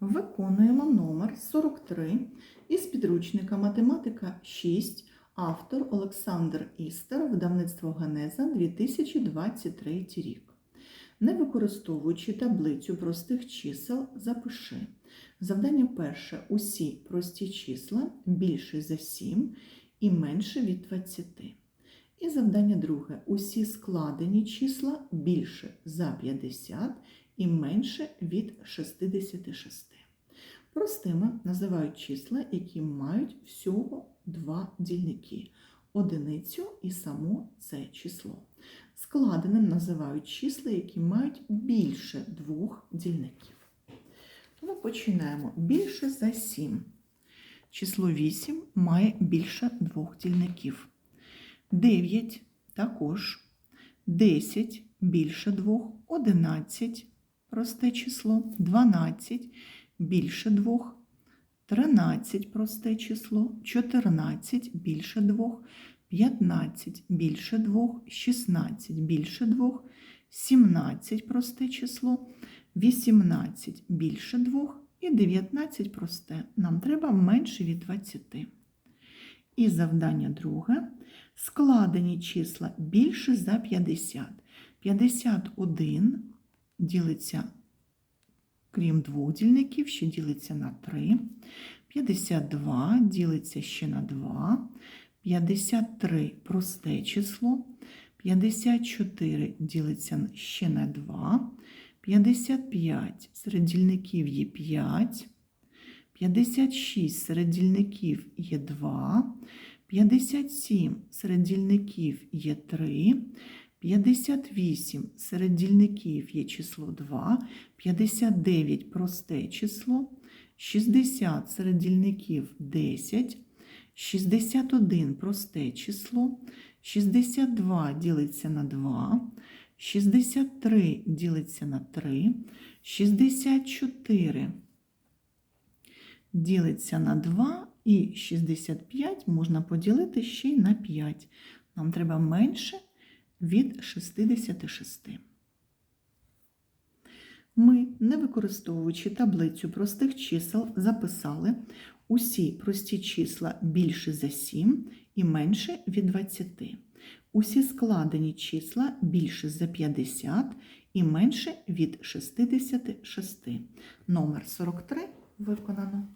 Виконуємо номер 43 із підручника Математика 6, автор Олександр Істер, видавництво Генеза 2023 рік. Не використовуючи таблицю простих чисел, запиши. Завдання перше. Усі прості числа більше за 7 і менше від 20. І завдання друге. Усі складені числа більше за 50 і менше від 66. Простими називають числа, які мають всього два дільники одиницю і само це число. Складеним називають числа, які мають більше двох дільників. Тому починаємо. Більше за 7. Число 8 має більше двох дільників. 9 також. 10 більше двох, 11 просте число, 12 більше двох, 13 просте число, 14 більше двох, 15 більше двох, 16 більше двох, 17 просте число, 18 більше двох і 19 просте. Нам треба менше від 20. І завдання друге. Складені числа більше за 50. 51 ділиться, крім двох дільників, ще ділиться на 3. 52 ділиться ще на 2. 53 просте число. 54 ділиться ще на 2. 55 серед дільників є 5. 56 серед дільників є 2. 57 серед дільників є 3. 58 серед дільників є число 2, 59 просте число, 60 серед дільників 10, 61 просте число, 62 ділиться на 2, 63 ділиться на 3, 64 ділиться на 2 і 65 можна поділити ще й на 5. Нам треба менше від 66. Ми, не використовуючи таблицю простих чисел, записали усі прості числа більше за 7 і менше від 20. Усі складені числа більше за 50 і менше від 66. Номер 43 виконано.